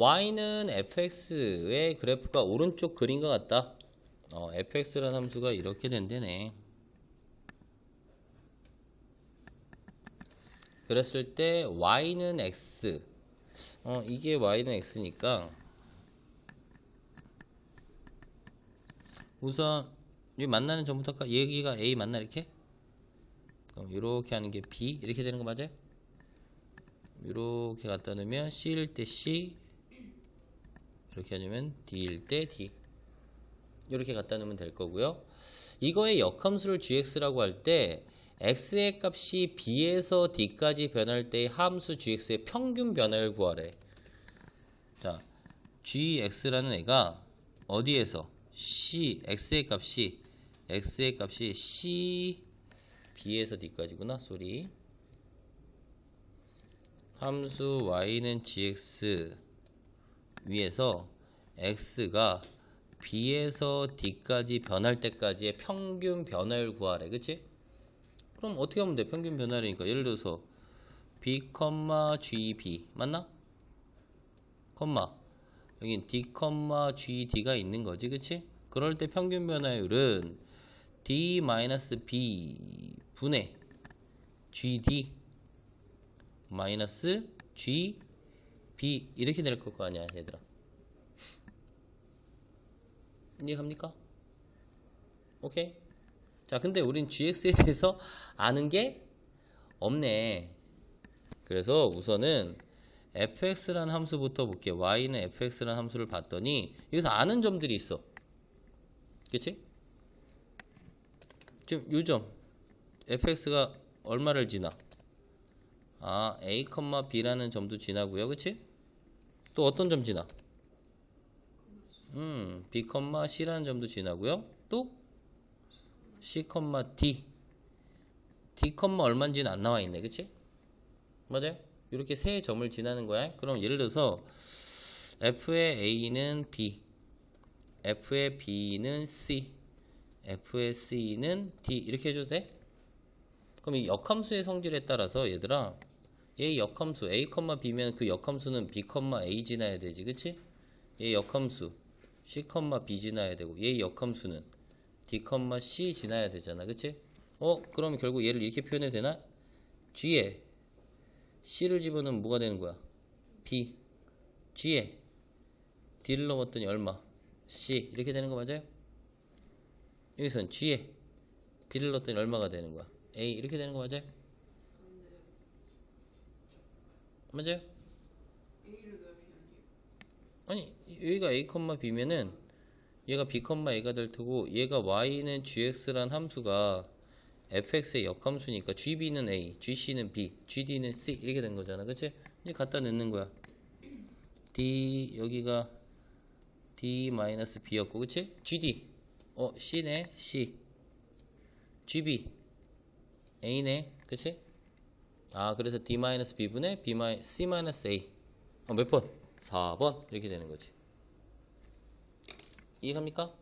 y는 fx의 그래프가 오른쪽 것 같다. 어, fx라는 함수가 이렇게 된대네. 그랬을 때 y는 x. 어, 이게 y는 x니까 우선 이 만나는 점부터 여기가 a 만나 이렇게? 그럼 이렇게 하는 게 b 이렇게 되는 거 맞아요? 이렇게 갖다 놓으면 c일 때 c 이렇게 하면 d일 때 d 이렇게 갖다 놓으면 될 거고요. 이거의 역함수를 gx라고 할 때 x의 값이 b에서 d까지 변할 때의 함수 gx의 평균 변화를 구하래. 자, gx라는 애가 어디에서 c x의 값이 x의 값이 c b에서 d까지구나. 쏘리. 함수 y는 gx 위에서 x가 b에서 d까지 변할 때까지의 평균 변화를 구하래. 그치? 그럼 어떻게 하면 돼? 평균 변화라니까. 예를 들어서 b, gb 맞나? 컴마 여긴 d, gd가 있는 거지. 그치? 그럴 때 평균 변화율은 d-b 분의 gd 마이너스 g b 이렇게 될 거 아니야 얘들아 이해갑니까? 오케이 자 근데 우린 gx에 대해서 아는 게 없네 그래서 우선은 fx라는 함수부터 볼게요 y는 fx라는 함수를 봤더니 여기서 아는 점들이 있어 그치? 지금 요점 fx가 얼마를 지나 아, A, B라는 점도 지나고요. 그치? 또 어떤 점 지나? 음, B, C라는 점도 지나고요. 또 C, D. D, 얼마인지는 안 나와 있네. 그치? 맞아요? 이렇게 세 점을 지나는 거야. 그럼 예를 들어서 F의 A는 B, F의 B는 C, F의 C는 D 이렇게 해줘도 돼? 그럼 이 역함수의 성질에 따라서 얘들아 얘 역함수 a, b면 그 역함수는 b, a 지나야 되지 그치? 얘 역함수 c, b 지나야 되고 얘 역함수는 d, c 지나야 되잖아 그치? 어? 그럼 결국 얘를 이렇게 표현해도 되나? g에 c를 집어넣으면 뭐가 되는 거야? b g에 d를 넣었더니 얼마? c 이렇게 되는 거 맞아요? 여기선 g에 b를 넣었더니 얼마가 되는 거야? a 이렇게 되는 거 맞아요? 맞아요? 아니 여기가 a, b면은 얘가 b, a가 될 테고 얘가 y는 gx란 함수가 fx의 역함수니까 gb는 a, gc는 b, gd는 c 이렇게 된 거잖아 그치? 이제 갖다 넣는 거야 d 여기가 d-b였고 그치? gd 어 c네 c gb a네 그치? 아 그래서 d-b분의 b c-a 어, 몇 번? 4번 이렇게 되는 거지 이해갑니까?